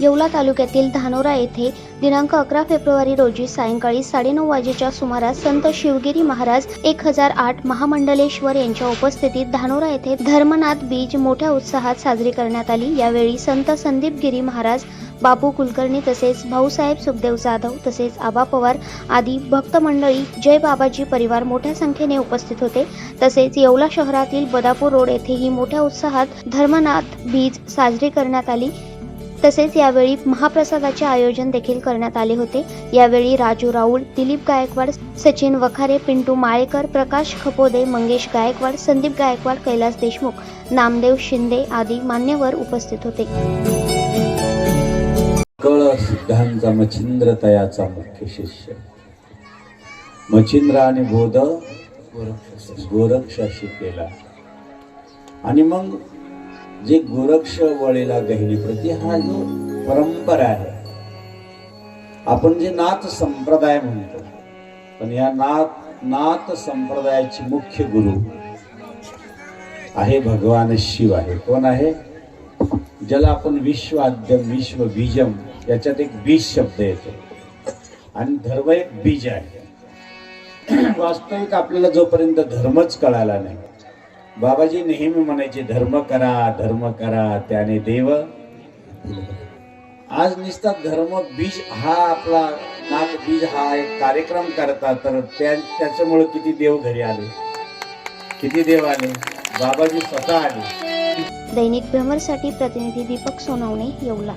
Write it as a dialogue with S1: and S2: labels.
S1: येवला तालुक्यातील धानोरा येथे दिनांक अकरा फेब्रुवारी रोजी सायंकाळी साडेनऊ वाजेच्या सुमारास संत शिवगिरी महाराज एक हजार आठ महामंडलेश्वर यांच्या उपस्थितीत धानोरा येथे धर्मनाथ बीज मोठ्या उत्साहात साजरी करण्यात आली. यावेळी संत संदीप गिरी महाराज बापू कुलकर्णी तसेच भाऊसाहेब सुखदेव जाधव तसेच आबा पवार आदी भक्त मंडळी जय बाबाजी परिवार मोठ्या संख्येने उपस्थित होते. तसेच येवला शहरातील बदापूर रोड येथेही मोठ्या उत्साहात धर्मनाथ बीज साजरी करण्यात आली. तसेच यावेळी महाप्रसादाचे आयोजन देखील करण्यात आले होते. यावेळी राजू राऊळ दिलीप गायकवाड सचिन वखारे पिंटू माळेकर प्रकाश खपोदे मंगेश गायकवाड संदीप गायकवाड कैलास देशमुख नामदेव शिंदे आदी मान्यवर उपस्थित होते.
S2: कळ सिद्धांचा मच्छिंद्र तयाचा मुख्य शिष्य. मच्छिंद्र आणि बोध गोरक्ष शिकेला आणि मग जे गोरक्ष वळेला गहिनी प्रती हा जो परंपरा आहे. आपण जे नाथ संप्रदाय म्हणतो पण या नाथ नाथ संप्रदायाची मुख्य गुरु आहे भगवान शिव आहे. कोण आहे? ज्याला आपण विश्वाद्यम विश्व बीजम याच्यात एक बीज शब्द येतो. आणि धर्म एक बीज आहे. वास्तविक आपल्याला जोपर्यंत धर्मच कळाला नाही बाबाजी नेहमी म्हणायचे धर्म करा धर्म करा त्याने देव. आज निसतात धर्म बीज हा आपला नाग बीज हा एक कार्यक्रम करता तर त्या त्याच्यामुळे किती देव घरी आले? किती देव आले? बाबाजी स्वतः आले.
S1: दैनिक भ्रमरसाठी प्रतिनिधी दीपक सोनवणे येवला.